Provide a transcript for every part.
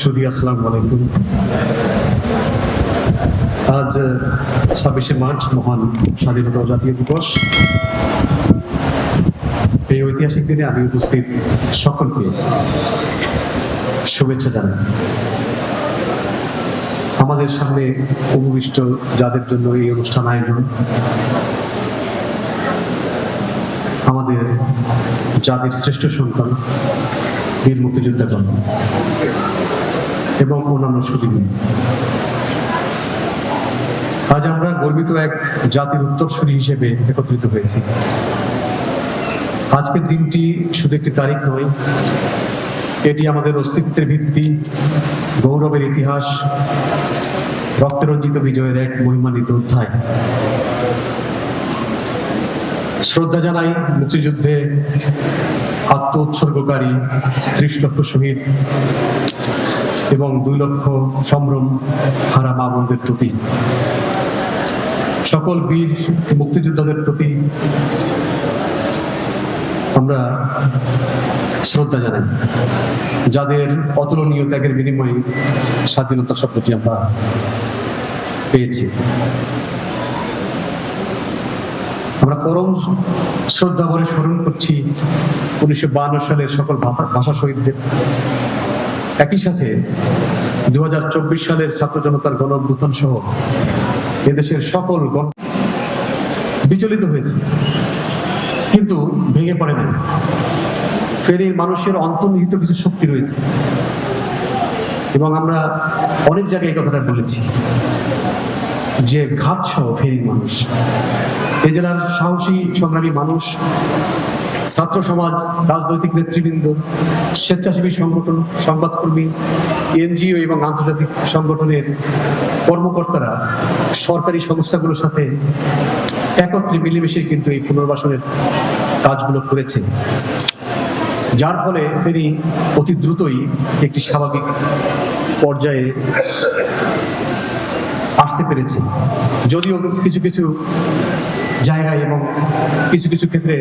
সুদী আসসালামু আলাইকুম। আজ ছাব্বিশে মার্চ, মহান স্বাধীনতা জাতীয় দিবস। এই ঐতিহাসিক দিনে আমি উপস্থিত সকলকে শুভেচ্ছা জানাই। আমাদের সামনে উপবিষ্ট যাদের জন্য এই অনুষ্ঠান আয়োজন, আমাদের জাতির শ্রেষ্ঠ সন্তান, বীর মুক্তিযোদ্ধাগণ এবং অন্যান্য সুবিধা। আজ আমরা গর্বিত এক জাতির উত্তরসূরি হিসেবে একত্রিত হয়েছি। আজকের দিনটি শুধু একটি তারিখ নয়, এটি আমাদের অস্তিত্বের ভিত্তি, গৌরবের ইতিহাস, রক্তরঞ্জিত বিজয়ের এক মহিমান্বিত অধ্যায়। শ্রদ্ধা জানাই মুক্তিযুদ্ধে আত্ম উৎসর্গকারী ত্রিশ লক্ষ শহীদ। এবং দুই লক্ষ সম্ভ্রম হারা মা বোনদের প্রতি। সকল বীর মুক্তিযোদ্ধাদের প্রতি আমরা শ্রদ্ধা জানাই। যাদের অতুলনীয় ত্যাগের বিনিময়ে স্বাধীনতা শব্দটি আমরা পেয়েছি। আমরা পরম শ্রদ্ধা ভরে স্মরণ করছি উনিশশো সালের সকল ভাষা শহীদদের। একই সাথে দুই হাজার চব্বিশ সালের ছাত্র জনতার গণ অভ্যুত্থান সহ এদেশের সকল বিচলিত হয়েছে। কিন্তু ভেঙে পড়ে না ফেনীর মানুষের অন্তর্নিহিত কিছু শক্তি রয়েছে। এবং আমরা অনেক জায়গায় এই কথাটা বলেছি যে ঘাত সহ ফেনীর মানুষ। এ জেলার সাহসী, সংগ্রামী মানুষ ছাত্র সমাজ, রাজনৈতিক নেতৃবৃন্দ, স্বেচ্ছাসেবী সংগঠন, সংবাদকর্মী, এনজিও এবং আন্তর্জাতিক সংগঠনের কর্মকর্তারা সরকারি সংস্থাগুলোর সাথে একত্রে মিলেমিশে কিন্তু এই পুনর্বাসনের কাজগুলো করেছে। যার ফলে ফেনী অতি দ্রুতই একটি স্বাভাবিক পর্যায়ে আসতে পেরেছে। যদিও কিছু কিছু জায়গায় এবং কিছু কিছু ক্ষেত্রে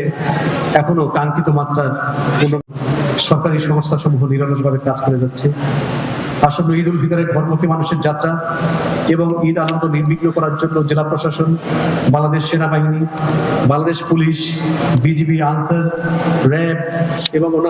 এখনও কাঙ্ক্ষিত মাত্রার সরকারি সংস্থা সমূহ নিরলসভাবে কাজ করে যাচ্ছে। আসন্ন ঈদ উল ফিতরের ঘরমুখী মানুষের যাত্রা এবং ঈদ আনন্দ নির্বিঘ্ন করার জন্য জেলা প্রশাসন, বাংলাদেশ সেনাবাহিনী, বাংলাদেশ পুলিশ, বিজিবি, আনসার, র্যাব এবং অন্যান্য